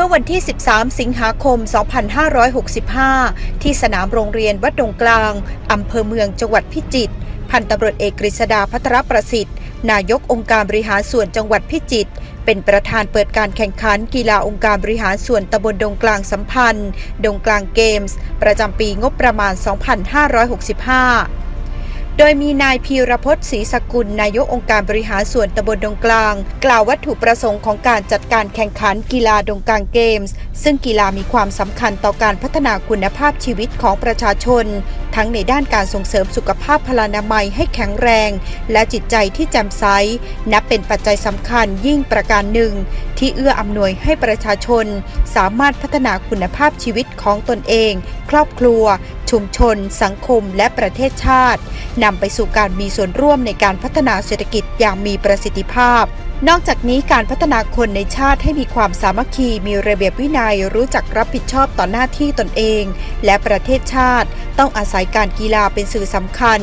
มื่อวันที่ 13 สิงหาคม 2565 ที่สนามโรงเรียนวัดดงกลาง อำเภอเมืองจังหวัดพิจิตร พันตำรวจเอกกฤษดาพัทรประสิทธิ์ นายกองค์การบริหารส่วนจังหวัดพิจิตรเป็นประธานเปิดการแข่งขันกีฬาองค์การบริหารส่วนตำบลดงกลางสัมพันธ์ ดงกลางเกมส์ ประจำปีงบประมาณ 2565 โดยมีนายพีรพจน์ศรีสกุลนายกองค์การบริหารส่วนตำบลดงกลาง กล่าววัตถุประสงค์ของการจัดการแข่งขันกีฬาดงกลางเกมส์ ซึ่งกีฬามีความสำคัญต่อการพัฒนาคุณภาพชีวิตของประชาชน ทั้งในด้านการส่งเสริมสุขภาพพลานามัยให้แข็งแรง และจิตใจที่แจ่มใสนับเป็นปัจจัยสำคัญยิ่งประการหนึ่ง ที่เอื้ออำนวยให้ประชาชน สามารถพัฒนาคุณภาพชีวิตของตนเอง ครอบครัว ชุมชน สังคมและประเทศชาตินำไปสู่การมีส่วนร่วมในการพัฒนาเศรษฐกิจอย่างมีประสิทธิภาพ นอกจากนี้การพัฒนาคนในชาติให้มีความสามัคคี มีระเบียบวินัยรู้จักรับผิดชอบต่อหน้าที่ตนเอง และประเทศชาติ ต้องอาศัยการกีฬาเป็นสื่อสำคัญ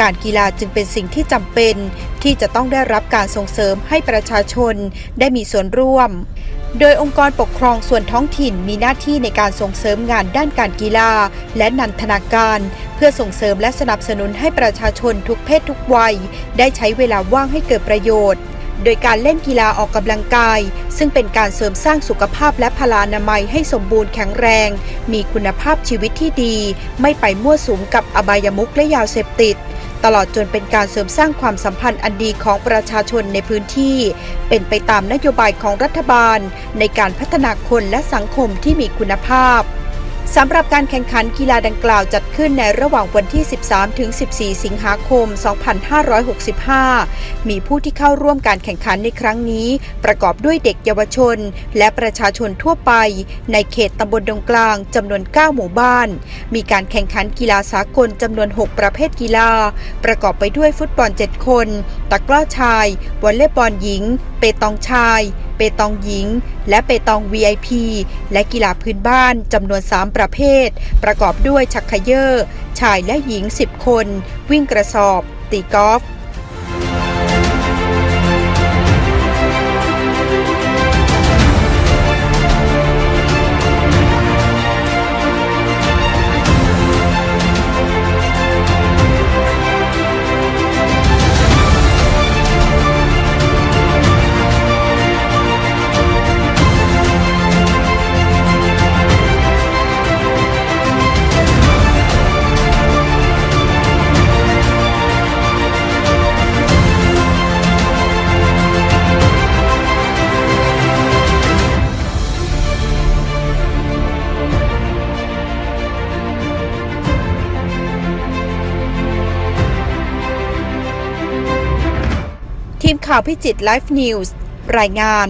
การกีฬาจึงเป็นสิ่งที่จำเป็น ที่จะต้องได้รับการส่งเสริมให้ประชาชนได้มีส่วนร่วมโดยองค์กรปกครองส่วนท้องถิ่นมีหน้าที่ในการส่งเสริมงานด้านการกีฬา และนันทนาการ เพื่อส่งเสริมและสนับสนุนให้ประชาชนทุกเพศทุกวัย ได้ใช้เวลาว่างให้เกิดประโยชน์ โดยการเล่นกีฬาออกกำลังกาย ซึ่งเป็นการเสริมสร้างสุขภาพและพลานามัยให้สมบูรณ์แข็งแรง มีคุณภาพชีวิตที่ดี ไม่ไปมั่วสุมกับอบายมุขและยาเสพติดตลอดจนเป็นการเสริมสร้างความสัมพันธ์อันดีของประชาชนในพื้นที่ เป็นไปตามนโยบายของรัฐบาล ในการพัฒนาคนและสังคมที่มีคุณภาพ สำหรับการแข่งขันกีฬาดังกล่าวจัดขึ้นในระหว่างวันที่ 13 ถึง 14 สิงหาคม 2565 มีผู้ที่เข้าร่วมการแข่งขันในครั้งนี้ ประกอบด้วยเด็กเยาวชน และประชาชนทั่วไป ในเขตตำบลดงกลางจำนวน 9 หมู่บ้าน มีการแข่งขันกีฬาสากลจำนวน 6 ประเภทกีฬา ประกอบไปด้วยฟุตบอล 7 คน ตะกร้อชาย วอลเลย์บอลหญิง เปตองชาย เปตองหญิง และเปตอง VIP และกีฬาพื้นบ้านจำนวน 3 ประเภท ประกอบด้วยชักเยอร์ ชายและหญิง 10 คน วิ่งกระสอบ ตีกอล์ฟ ทีมข่าวพิจิตรไลฟ์นิวส์รายงาน